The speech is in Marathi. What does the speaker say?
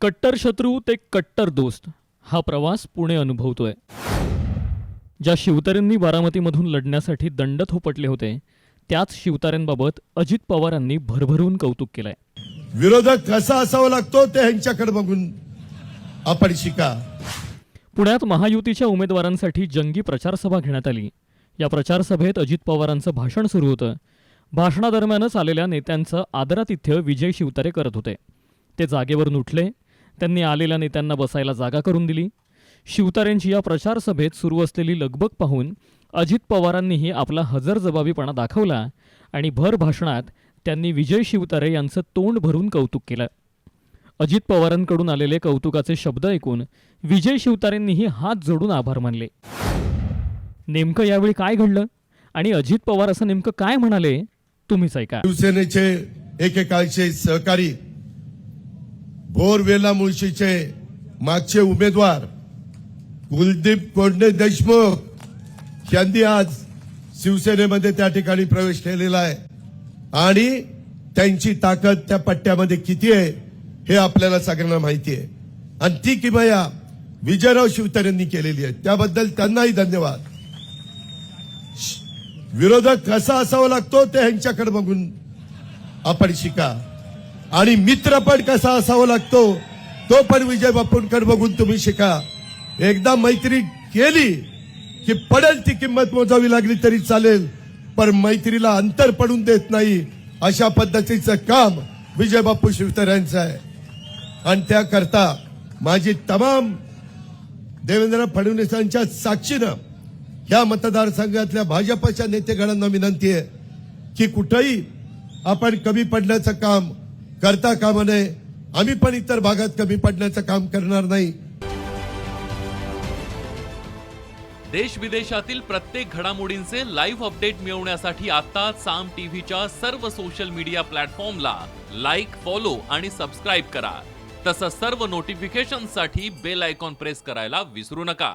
कट्टर शत्रू ते कट्टर दोस्त हा प्रवास पुणे अनुभवतोय. ज्या शिवतारेंनी बारामतीमधून लढण्यासाठी दंड थोपटले होते त्याच शिवतारेंबाबत अजित पवारांनी भरभरून कौतुक केलंय. विरोधक कसा असावा लागतो ते ह्यांच्याकडे बघून आपण शिका. पुण्यात महायुतीच्या उमेदवारांसाठी जंगी प्रचारसभा घेण्यात आली. या प्रचारसभेत अजित पवारांचं भाषण सुरू होतं. भाषणादरम्यानच आलेल्या नेत्यांचं आदरातिथ्य विजय शिवतारे करत होते. ते जागेवरून उठले त्यांनी आलेल्या नेत्यांना बसायला जागा करून दिली. शिवतारेंची या प्रचारसभेत सुरू असलेली लगबग पाहून अजित पवारांनीही आपला हजरजबाबीपणा दाखवला आणि भर भाषणात त्यांनी विजय शिवतारे यांचं तोंड भरून कौतुक केलं. अजित पवारांकडून आलेले कौतुकाचे शब्द ऐकून विजय शिवतारेंनीही हात जोडून आभार मानले. नेमकं यावेळी काय घडलं आणि अजित पवार असं नेमकं काय म्हणाले तुम्हीच ऐका. शिवसेनेचे एकेकाळचे सहकारी बोरवेला मुळशीचे मागचे उमेदवार कुलदीप कोंडे देशमुख यांनी आज शिवसेनेमध्ये त्या ठिकाणी प्रवेश केलेला आहे. आणि त्यांची ताकद त्या पट्ट्यामध्ये किती आहे हे आपल्याला सगळ्यांना माहिती आहे. आणि ती किमया विजयराव शिवतऱ्यांनी केलेली आहे. त्याबद्दल त्यांनाही धन्यवाद. विरोधक कसा असावा लागतो ते ह्यांच्याकडे बघून आपण शिका. आणि मित्र पण कसा असावा लागतो तो पण विजय बापूंकडे बघून तुम्ही शिका. एकदा मैत्री केली की पडेल ती किंमत मोजावी लागली तरी चालेल पण मैत्रीला अंतर पडून देत नाही अशा पद्धतीचं काम विजय बापू शिवतर यांचं आहे. आणि त्याकरता माझी तमाम देवेंद्र फडणवीसांच्या साक्षीनं या मतदारसंघातल्या भाजपच्या नेतेगणांना विनंती आहे की कुठंही आपण कमी पडण्याचं काम करता कामा नये. आम्ही पण इतर भागात कमी पडण्याचं काम करणार नाही. देश विदेशातील प्रत्येक घडामोडींचे लाईव्ह अपडेट मिळवण्यासाठी आता साम टीव्हीच्या सर्व सोशल मीडिया प्लॅटफॉर्मला लाईक फॉलो आणि सबस्क्राईब करा. तसंच सर्व नोटिफिकेशनसाठी बेल आयकॉन प्रेस करायला विसरू नका.